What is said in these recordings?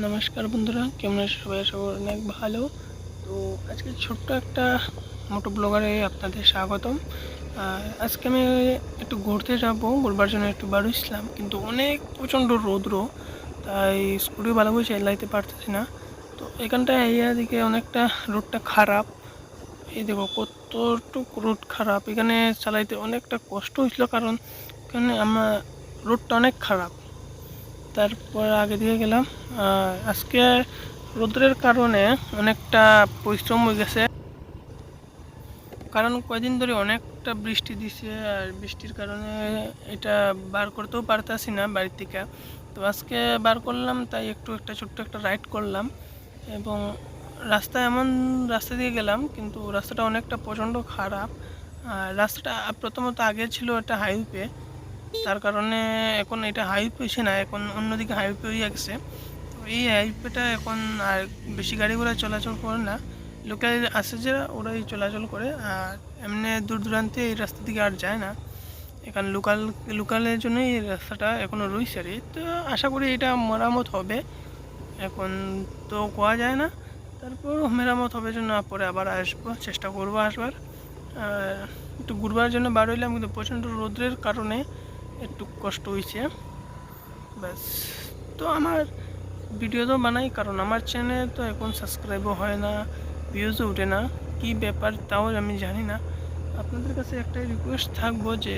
নমস্কার বন্ধুরা, কেমন আছে সবাই? আশা করি অনেক ভালো। তো আজকে ছোট্ট একটা মোটো ব্লগারে আপনাদের স্বাগতম। আজকে আমি একটু ঘুরতে যাব, ঘুরবার জন্য একটু বাড়িছিলাম কিন্তু অনেক প্রচণ্ড রৌদ্র, তাই স্কুটি ভালো করে চালাইতে পারতেছি না। তো এখানটায় এই দিকে অনেকটা রোডটা খারাপ। এই দেখো, কতটুক রোড খারাপ। এখানে চালাইতে অনেকটা কষ্ট হয়েছিল, কারণ এখানে আমার রোডটা অনেক খারাপ। তারপর আগে দিয়ে গেলাম। আজকে রোদ্রের কারণে অনেকটা পরিশ্রম হয়ে গেছে। কারণ কয়দিন ধরে অনেকটা বৃষ্টি দিছে আর বৃষ্টির কারণে এটা বার করতেও পারতাছি না বাড়ির থেকে। তো আজকে বার করলাম, তাই একটু একটা ছোট্ট একটা রাইড করলাম এবং রাস্তা এমন রাস্তা দিয়ে গেলাম, কিন্তু রাস্তাটা অনেকটা প্রচণ্ড খারাপ। আর রাস্তাটা প্রথমত আগে ছিল একটা হাইওয়ে তার কারণে এখন এটা হাইওয়ে হয়েছে না, এখন অন্যদিকে হাইওয়ে হয়ে গেছে। তো এই হাইওয়েটা এখন আর বেশি গাড়ি ঘোড়া চলাচল করে না। লোকাল আছে যারা, ওরাই চলাচল করে। আর এমনি দূর দূরান্তে এই রাস্তা দিকে আর যায় না। এখানে লোকাল লোকালের জন্যই এই রাস্তাটা এখনও রয়েছে আর তো আশা করি এটা মেরামত হবে। এখন তো কোয়া যায় না। তারপর মেরামত হবে জন্য পরে আবার আসব, চেষ্টা করব আসবার। একটু ঘুরবার জন্য বার হইলাম, কিন্তু প্রচণ্ড রোদ্রের কারণে একটু কষ্ট হয়েছে ব্যাস, তো আমার ভিডিও তো বানাই, কারণ আমার চ্যানেল তো এখন সাবস্ক্রাইবও হয় না ভিউজও ওঠে না। কি ব্যাপার তাও আমি জানি না। আপনাদের কাছে একটাই রিকোয়েস্ট থাকব যে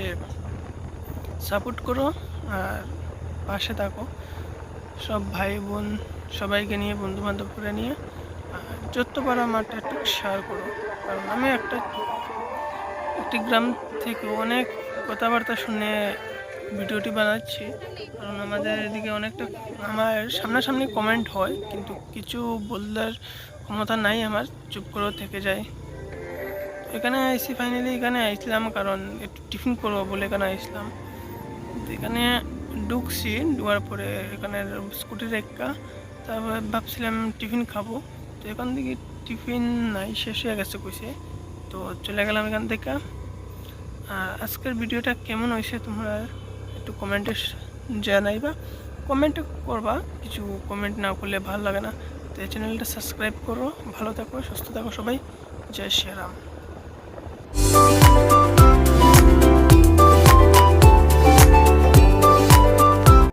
সাপোর্ট করো আর পাশে থাকো। সব ভাই বোন, সবাইকে নিয়ে বন্ধু বান্ধব করে নিয়ে, আর যত পারো আমারটা একটু শেয়ার করো। কারণ আমি একটা, একটি গ্রাম থেকে অনেক কথাবার্তা শুনে ভিডিওটি বানাচ্ছি। কারণ আমাদের এদিকে অনেকটা আমার সামনাসামনি কমেন্ট হয়, কিন্তু কিছু বলার ক্ষমতা নাই আমার, চুপ করেও থেকে যায়। এখানে আইসি ফাইনালি এখানে আইছিলাম কারণ একটু টিফিন করব বলে এখানে আইসলাম। এখানে ঢুকছি, ঢুকার পরে এখানে স্কুটি রেখা, তারপরে ভাবছিলাম টিফিন খাব। তো এখান থেকে টিফিন নাই, শেষ হয়ে গেছে কইছে। তো চলে গেলাম এখান থেকে। আর আজকের ভিডিওটা কেমন হয়েছে তোমরা একটু কমেন্টে জানাইবা। কমেন্ট করবা, কিছু কমেন্ট না করলে ভালো লাগে না। তো এই চ্যানেলটা সাবস্ক্রাইব করো, ভালো থাকো, সুস্থ থাকো সবাই। জয় শ্রীরাম।